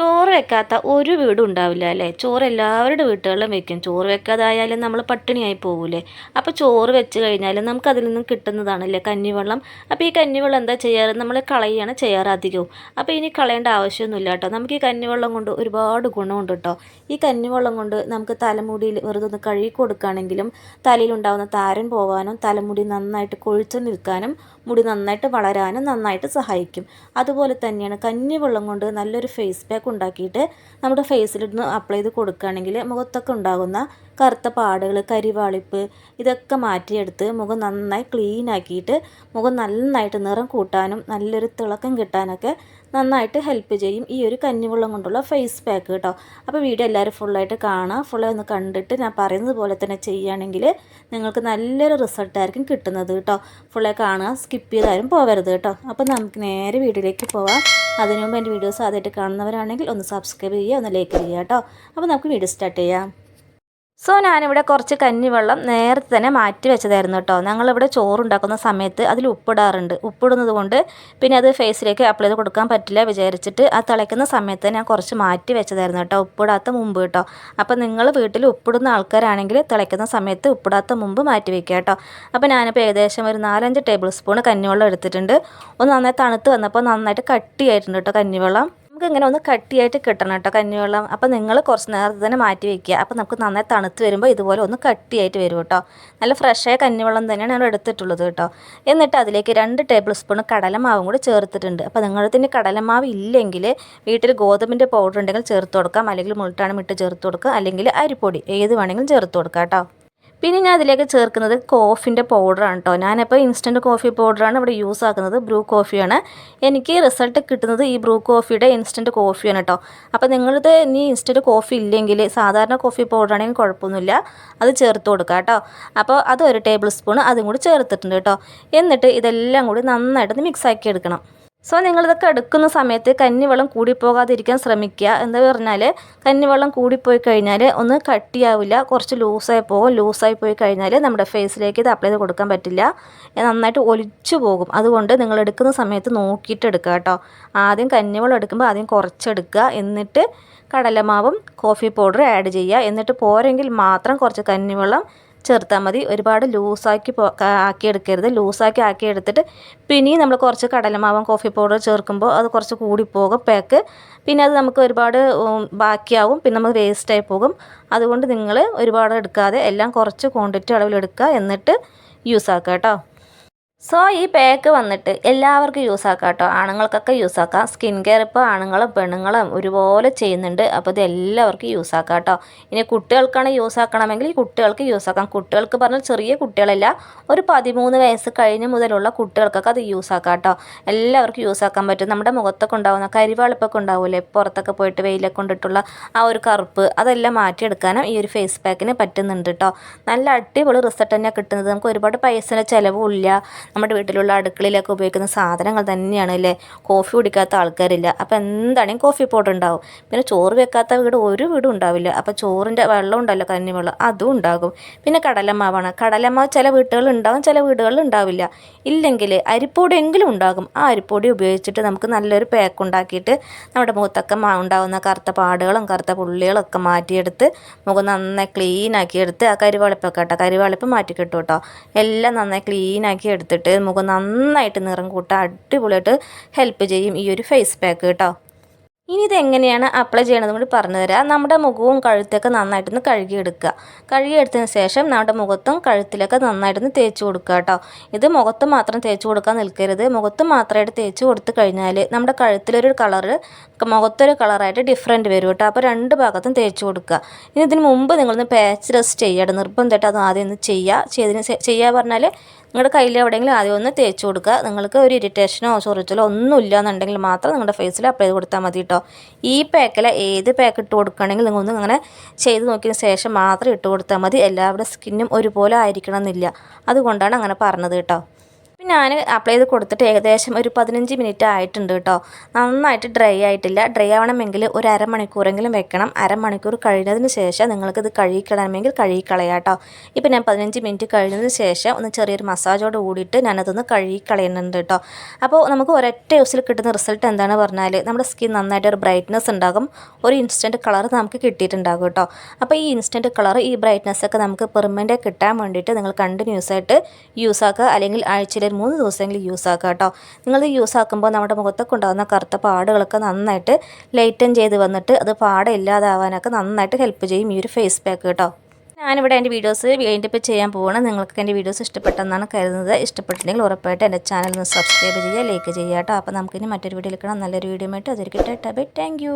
ചോറ് വെക്കാത്ത ഒരു വീടും ഉണ്ടാവില്ല അല്ലേ? ചോറ് എല്ലാവരുടെ വീട്ടുകളിലും വെക്കും. ചോറ് വെക്കാതായാലും നമ്മൾ പട്ടിണിയായി പോകൂലേ? അപ്പോൾ ചോറ് വെച്ച് കഴിഞ്ഞാൽ നമുക്ക് അതിൽ നിന്നും കിട്ടുന്നതാണല്ലേ കഞ്ഞിവെള്ളം? അപ്പോൾ ഈ കഞ്ഞിവെള്ളം എന്താ ചെയ്യാറ്? നമ്മൾ കളയുകയാണ് ചെയ്യാറ് അധികവും. അപ്പോൾ ഇനി കളയേണ്ട ആവശ്യമൊന്നുമില്ല കേട്ടോ. നമുക്ക് ഈ കഞ്ഞിവെള്ളം കൊണ്ട് ഒരുപാട് ഗുണമുണ്ട് കേട്ടോ. ഈ കഞ്ഞിവെള്ളം കൊണ്ട് നമുക്ക് തലമുടിയിൽ വെറുതെ ഒന്ന് കഴുകി കൊടുക്കുകയാണെങ്കിലും തലയിലുണ്ടാകുന്ന താരൻ പോകാനും തലമുടി നന്നായിട്ട് കൊഴിച്ചു നിൽക്കാനും മുടി നന്നായിട്ട് വളരാനും നന്നായിട്ട് സഹായിക്കും. അതുപോലെ തന്നെയാണ് കഞ്ഞി വെള്ളം കൊണ്ട് നല്ലൊരു ഫേസ് പാക്ക് ഉണ്ടാക്കിയിട്ട് നമ്മുടെ ഫേസിലിരുന്ന് അപ്ലൈ ചെയ്ത് കൊടുക്കുകയാണെങ്കിൽ മുഖത്തൊക്കെ ഉണ്ടാകുന്ന കറുത്ത പാടുകൾ കരിവാളിപ്പ് ഇതൊക്കെ മാറ്റിയെടുത്ത് മുഖം നന്നായി ക്ലീൻ ആക്കിയിട്ട് മുഖം നന്നായിട്ട് നിറം കൂട്ടാനും നല്ലൊരു തിളക്കം കിട്ടാനൊക്കെ നന്നായിട്ട് ഹെൽപ്പ് ചെയ്യും ഈ ഒരു കഞ്ഞിവെള്ളം കൊണ്ടുള്ള ഫേസ് പാക്ക് കേട്ടോ. അപ്പോൾ വീഡിയോ എല്ലാവരും ഫുള്ളായിട്ട് കാണാം. ഫുള്ളായി ഒന്ന് കണ്ടിട്ട് ഞാൻ പറയുന്നത് പോലെ തന്നെ ചെയ്യുകയാണെങ്കിൽ നിങ്ങൾക്ക് നല്ലൊരു റിസൾട്ടായിരിക്കും കിട്ടുന്നത് കേട്ടോ. ഫുള്ളായി കാണുക. സ്കിപ്പ് ചെയ്താലും പോകരുത് കേട്ടോ. അപ്പോൾ നമുക്ക് നേരെ വീഡിയോയിലേക്ക് പോവാം. അതിനു മുമ്പ് എന്റെ വീഡിയോസ് ആദ്യമായിട്ട് കാണുന്നവരാണെങ്കിൽ ഒന്ന് സബ്സ്ക്രൈബ് ചെയ്യുക ഒന്ന് ലൈക്ക് ചെയ്യുക കേട്ടോ. അപ്പോൾ നമുക്ക് വീഡിയോ സ്റ്റാർട്ട് ചെയ്യാം. സോ ഞാനിവിടെ കുറച്ച് കഞ്ഞിവെള്ളം നേരത്തെ തന്നെ മാറ്റി വെച്ചതായിരുന്നു കേട്ടോ. ഞങ്ങളിവിടെ ചോറുണ്ടാക്കുന്ന സമയത്ത് അതിൽ ഉപ്പിടാറുണ്ട്. ഉപ്പിടുന്നത് കൊണ്ട് പിന്നെ അത് ഫേസിലേക്ക് അപ്ലൈ ചെയ്ത് കൊടുക്കാൻ പറ്റില്ല വിചാരിച്ചിട്ട് ആ തിളയ്ക്കുന്ന സമയത്ത് ഞാൻ കുറച്ച് മാറ്റി വെച്ചതായിരുന്നു കേട്ടോ. ഉപ്പിടാത്ത മുമ്പ് കേട്ടോ. അപ്പോൾ നിങ്ങൾ വീട്ടിൽ ഉപ്പിടുന്ന ആൾക്കാരാണെങ്കിൽ തിളയ്ക്കുന്ന സമയത്ത് ഉപ്പിടാത്ത മുമ്പ് മാറ്റി വെക്കുക കേട്ടോ. അപ്പോൾ ഞാനിപ്പോൾ ഏകദേശം ഒരു നാലഞ്ച് ടേബിൾ സ്പൂൺ കഞ്ഞിവെള്ളം എടുത്തിട്ടുണ്ട്. ഒന്ന് നന്നായി തണുത്ത് വന്നപ്പോൾ നന്നായിട്ട് കട്ടിയായിട്ടുണ്ട് കേട്ടോ കഞ്ഞിവെള്ളം. നമുക്ക് ഇങ്ങനെ ഒന്ന് കട്ടിയായിട്ട് കിട്ടണം കേട്ടോ കഞ്ഞിവെള്ളം. അപ്പോൾ നിങ്ങൾ കുറച്ച് നേരത്തെ തന്നെ മാറ്റി വെക്കുക. അപ്പോൾ നമുക്ക് നന്നായി തണുത്ത് വരുമ്പോൾ ഇതുപോലെ ഒന്ന് കട്ടിയായിട്ട് വരും കേട്ടോ. നല്ല ഫ്രഷായ കഞ്ഞിവെള്ളം തന്നെയാണ് ഞാൻ എടുത്തിട്ടുള്ളത് കേട്ടോ. എന്നിട്ട് അതിലേക്ക് രണ്ട് ടേബിൾ സ്പൂൺ കടലമാവും കൂടി ചേർത്തിട്ടുണ്ട്. അപ്പോൾ നിങ്ങളുടെ കടലമാവ് ഇല്ലെങ്കിൽ വീട്ടിൽ ഗോതമ്പിന്റെ പൗഡർ ഉണ്ടെങ്കിൽ ചേർത്ത് കൊടുക്കാം. അല്ലെങ്കിൽ മുൾട്ടാണ് ഇട്ട് ചേർത്ത് കൊടുക്കുക. അല്ലെങ്കിൽ അരിപ്പൊടി ഏത് വേണമെങ്കിലും ചേർത്ത് കൊടുക്കാം കേട്ടോ. പിന്നെ ഞാൻ അതിലേക്ക് ചേർക്കുന്നത് കോഫിന്റെ പൗഡറാണ് കേട്ടോ ഞാനിപ്പോൾ ഇൻസ്റ്റന്റ് കോഫി പൗഡറാണ് ഇവിടെ യൂസ് ആക്കുന്നത്. ബ്രൂ കോഫിയാണ് എനിക്ക് റിസൾട്ട് കിട്ടുന്നത് ഈ ബ്രൂ കോഫിയുടെ ഇൻസ്റ്റന്റ് കോഫിയാണ് കേട്ടോ അപ്പോൾ നിങ്ങളിത് ഇനി ഇൻസ്റ്റന്റ് കോഫി ഇല്ലെങ്കിൽ സാധാരണ കോഫി പൗഡറാണെങ്കിൽ കുഴപ്പമൊന്നുമില്ല. അത് ചേർത്ത് കൊടുക്കുക കേട്ടോ അപ്പോൾ അത് ഒരു ടേബിൾ സ്പൂൺ അതും കൂടി ചേർത്തിട്ടുണ്ട് കേട്ടോ എന്നിട്ട് ഇതെല്ലാം കൂടി നന്നായിട്ടൊന്ന് മിക്സാക്കി എടുക്കണം. സോ നിങ്ങളിതൊക്കെ എടുക്കുന്ന സമയത്ത് കന്നിവെള്ളം കൂടിപ്പോകാതിരിക്കാൻ ശ്രമിക്കുക. എന്താ പറഞ്ഞാൽ കന്നിവെള്ളം കൂടിപ്പോയി കഴിഞ്ഞാൽ ഒന്ന് കട്ടിയാവില്ല കുറച്ച് ലൂസായി പോകും. ലൂസായി പോയി കഴിഞ്ഞാൽ നമ്മുടെ ഫേസിലേക്ക് ഇത് അപ്ലൈ ചെയ്ത് കൊടുക്കാൻ പറ്റില്ല. നന്നായിട്ട് ഒലിച്ചു പോകും. അതുകൊണ്ട് നിങ്ങൾ എടുക്കുന്ന സമയത്ത് നോക്കിയിട്ട് എടുക്കുക കേട്ടോ. ആദ്യം കന്നിവെള്ളം എടുക്കുമ്പോൾ ആദ്യം കുറച്ചെടുക്കുക. എന്നിട്ട് കടലമാവും കോഫി പൗഡർ ആഡ് ചെയ്യുക. എന്നിട്ട് പോരെങ്കിൽ മാത്രം കുറച്ച് കന്നിവെള്ളം ചേർത്താൽ മതി. ഒരുപാട് ലൂസാക്കി ആക്കി എടുക്കരുത് ലൂസാക്കി ആക്കി എടുത്തിട്ട് പിന്നെയും നമ്മൾ കുറച്ച് കടലമാവും കോഫി പൗഡർ ചേർക്കുമ്പോൾ അത് കുറച്ച് കൂടിപ്പോകും പാക്ക് പിന്നെ അത് നമുക്ക് ഒരുപാട് ബാക്കിയാവും. പിന്നെ നമുക്ക് വേസ്റ്റായി പോകും. അതുകൊണ്ട് നിങ്ങൾ ഒരുപാട് എടുക്കാതെ എല്ലാം കുറച്ച് ക്വാണ്ടിറ്റി അളവിലെടുക്കുക എന്നിട്ട് യൂസ് ആക്കുക കേട്ടോ. സോ ഈ പാക്ക് വന്നിട്ട് എല്ലാവർക്കും യൂസ് ആക്കാം കേട്ടോ ആണുങ്ങൾക്കൊക്കെ യൂസ് ആക്കാം. സ്കിൻ കെയർ ഇപ്പോൾ ആണുങ്ങളും പെണ്ണുങ്ങളും ഒരുപോലെ ചെയ്യുന്നുണ്ട്. അപ്പോൾ ഇത് എല്ലാവർക്കും യൂസ് ആക്കാം കേട്ടോ ഇനി കുട്ടികൾക്കാണ് യൂസ് ആക്കണമെങ്കിൽ കുട്ടികൾക്ക് യൂസ് ആക്കാം. കുട്ടികൾക്ക് പറഞ്ഞാൽ ചെറിയ കുട്ടികളല്ല ഒരു പതിമൂന്ന് വയസ്സ് കഴിഞ്ഞ് മുതലുള്ള കുട്ടികൾക്കൊക്കെ അത് യൂസ് ആക്കാം കേട്ടോ എല്ലാവർക്കും യൂസ് ആക്കാൻ പറ്റും. നമ്മുടെ മുഖത്തൊക്കെ ഉണ്ടാകുന്ന കരിവാളിപ്പൊക്കെ ഉണ്ടാവില്ലേ പുറത്തൊക്കെ പോയിട്ട് വെയിലൊക്കെ കൊണ്ടിട്ടുള്ള ആ ഒരു കറുപ്പ് അതെല്ലാം മാറ്റിയെടുക്കാനും ഈ ഒരു ഫേസ് പാക്കിന് പറ്റുന്നുണ്ട് കേട്ടോ നല്ല അടിപൊളി റിസൾട്ട് തന്നെയാണ് കിട്ടുന്നത്. നമുക്ക് ഒരുപാട് പൈസയുടെ ചിലവും നമ്മുടെ വീട്ടിലുള്ള അടുക്കളയിലൊക്കെ ഉപയോഗിക്കുന്ന സാധനങ്ങൾ തന്നെയാണ് അല്ലേ? കോഫി കുടിക്കാത്ത ആൾക്കാരില്ല. അപ്പോൾ എന്താണെങ്കിലും കോഫി പൗഡർ ഉണ്ടാവും പിന്നെ ചോറ് വെക്കാത്ത വീട് ഒരു വീടും ഉണ്ടാവില്ല. അപ്പോൾ ചോറിന്റെ വെള്ളം ഉണ്ടല്ലോ കഞ്ഞിവെള്ളം അതും ഉണ്ടാകും. പിന്നെ കടലമാവാണ്. കടലമാവ് ചില വീട്ടുകളിൽ ഉണ്ടാവും ചില വീടുകളിൽ ഉണ്ടാവില്ല. ഇല്ലെങ്കിൽ അരിപ്പൊടി എങ്കിലും ഉണ്ടാകും. ആ അരിപ്പൊടി ഉപയോഗിച്ചിട്ട് നമുക്ക് നല്ലൊരു പാക്ക് ഉണ്ടാക്കിയിട്ട് നമ്മുടെ മുഖത്തൊക്കെ ഉണ്ടാകുന്ന കറുത്ത പാടുകളും കറുത്ത പുള്ളികളും ഒക്കെ മാറ്റിയെടുത്ത് മുഖം നന്നായി ക്ലീൻ ആക്കി എടുത്ത് ആ കരിവാളിപ്പൊക്കെ കേട്ടോ കരിവാളിപ്പ് മാറ്റി കിട്ടും. കേട്ടോ എല്ലാം നന്നായി ക്ലീൻ ആക്കി എടുത്തിട്ട് ചെയ്തിട്ട് മുഖം നന്നായിട്ട് നിറം കൂട്ടാൻ അടിപൊളിയായിട്ട് ഹെൽപ്പ് ചെയ്യും ഈ ഒരു ഫേസ് പാക്ക് കേട്ടോ. ഇനി ഇതെങ്ങനെയാണ് അപ്ലൈ ചെയ്യണത് കൂടി പറഞ്ഞു തരാം. നമ്മുടെ മുഖവും കഴുത്തൊക്കെ നന്നായിട്ടൊന്ന് കഴുകിയെടുക്കുക. കഴുകിയെടുത്തതിന് ശേഷം നമ്മുടെ മുഖത്തും കഴുത്തിലൊക്കെ നന്നായിട്ടൊന്ന് തേച്ച് കൊടുക്കുക കേട്ടോ. ഇത് മുഖത്ത് മാത്രം തേച്ച് കൊടുക്കാൻ നിൽക്കരുത്. മുഖത്ത് മാത്രമായിട്ട് തേച്ച് കൊടുത്തു കഴിഞ്ഞാൽ നമ്മുടെ കഴുത്തിലൊരു കളറ് മുഖത്തൊരു കളറായിട്ട് ഡിഫറെന്റ് വരും കേട്ടോ. അപ്പോൾ രണ്ട് ഭാഗത്തും തേച്ച് കൊടുക്കുക. ഇനി ഇതിന് മുമ്പ് നിങ്ങളൊന്ന് പാച്ച് റെസ്റ്റ് ചെയ്യുക നിർബന്ധമായിട്ട് അത് ആദ്യം ഒന്ന് ചെയ്യുക. ചെയ്തതിന് ചെയ്യുക പറഞ്ഞാൽ നിങ്ങളുടെ കയ്യിൽ എവിടെയെങ്കിലും ആദ്യം ഒന്ന് തേച്ച് കൊടുക്കുക. നിങ്ങൾക്ക് ഒരു ഇറിറ്റേഷനോ ചൊറിച്ചിലോ ഒന്നും ഇല്ല എന്നുണ്ടെങ്കിൽ മാത്രം നിങ്ങളുടെ ഫേസിൽ അപ്ലൈ ചെയ്ത് കൊടുത്താൽ മതി കേട്ടോ. ഈ പാക്കിൽ ഏത് പാക്ക് ഇട്ട് കൊടുക്കുകയാണെങ്കിൽ നിങ്ങളൊന്ന് അങ്ങനെ ചെയ്ത് നോക്കിയതിന് ശേഷം മാത്രം ഇട്ട് കൊടുത്താൽ മതി. എല്ലാവരുടെ സ്കിന്നും ഒരുപോലെ ആയിരിക്കണം എന്നില്ല അതുകൊണ്ടാണ് അങ്ങനെ പറഞ്ഞത് കേട്ടോ. ഇപ്പം ഞാൻ അപ്ലൈ ചെയ്ത് കൊടുത്തിട്ട് ഏകദേശം ഒരു പതിനഞ്ച് മിനിറ്റ് ആയിട്ടുണ്ട് കേട്ടോ. നന്നായിട്ട് ഡ്രൈ ആയിട്ടില്ല. ഡ്രൈ ആവണമെങ്കിൽ ഒരു അരമണിക്കൂറെങ്കിലും വെക്കണം. അരമണിക്കൂർ കഴിഞ്ഞതിന് ശേഷം നിങ്ങൾക്കിത് കഴുകിക്കളയണമെങ്കിൽ കഴുകിക്കളയാം കേട്ടോ. ഇപ്പം ഞാൻ പതിനഞ്ച് മിനിറ്റ് കഴിഞ്ഞതിന് ശേഷം ഒന്ന് ചെറിയൊരു മസാജോട് കൂടിയിട്ട് ഞാനതൊന്ന് കഴുകിക്കളയുന്നുണ്ട് കേട്ടോ. അപ്പോൾ നമുക്ക് ഒരൊറ്റ യൂസിൽ കിട്ടുന്ന റിസൾട്ട് എന്താണ് പറഞ്ഞാൽ നമ്മുടെ സ്കിൻ നന്നായിട്ട് ഒരു ബ്രൈറ്റ്നസ് ഉണ്ടാകും. ഒരു ഇൻസ്റ്റന്റ് കളർ നമുക്ക് കിട്ടിയിട്ടുണ്ടാകും കേട്ടോ. അപ്പോൾ ഈ ഇൻസ്റ്റന്റ് കളർ ഈ ബ്രൈറ്റ്നസ് ഒക്കെ നമുക്ക് പെർമനന്റ് കിട്ടാൻ വേണ്ടിയിട്ട് നിങ്ങൾ കണ്ടിന്യൂസ് ആയിട്ട് യൂസ് ആക്കുക. അല്ലെങ്കിൽ ആഴ്ചയിൽ ഒരു മൂന്ന് ദിവസമെങ്കിലും യൂസ് ആക്കുക കേട്ടോ. നിങ്ങളിത് യൂസ് ആക്കുമ്പോൾ നമ്മുടെ മുഖത്തൊക്കെ ഉണ്ടാകുന്ന കറുത്ത പാടുകളൊക്കെ നന്നായിട്ട് ലൈറ്റൻ ചെയ്ത് വന്നിട്ട് അത് പാട ഇല്ലാതാവാനൊക്കെ നന്നായിട്ട് ഹെൽപ്പ് ചെയ്യും ഈ ഒരു ഫേസ് പാക്ക് കേട്ടോ. ഞാനിവിടെ എന്റെ വീഡിയോസ് വൈൻഡപ്പ് ചെയ്യാൻ പോവുകയാണ് നിങ്ങൾക്ക് എന്റെ വീഡിയോസ് ഇഷ്ടപ്പെട്ടെന്നാണ് കരുതുന്നത്. ഇഷ്ടപ്പെട്ടിട്ടുണ്ടെങ്കിൽ ഉറപ്പായിട്ട് എന്റെ ചാനൽ ഒന്ന് സബ്സ്ക്രൈബ് ചെയ്യുക ലൈക്ക് ചെയ്യുക കേട്ടോ. അപ്പോൾ നമുക്കിനി മറ്റൊരു വീഡിയോ എടുക്കണം നല്ലൊരു വീഡിയോ ആയിട്ട് അതൊരു ബൈ താങ്ക്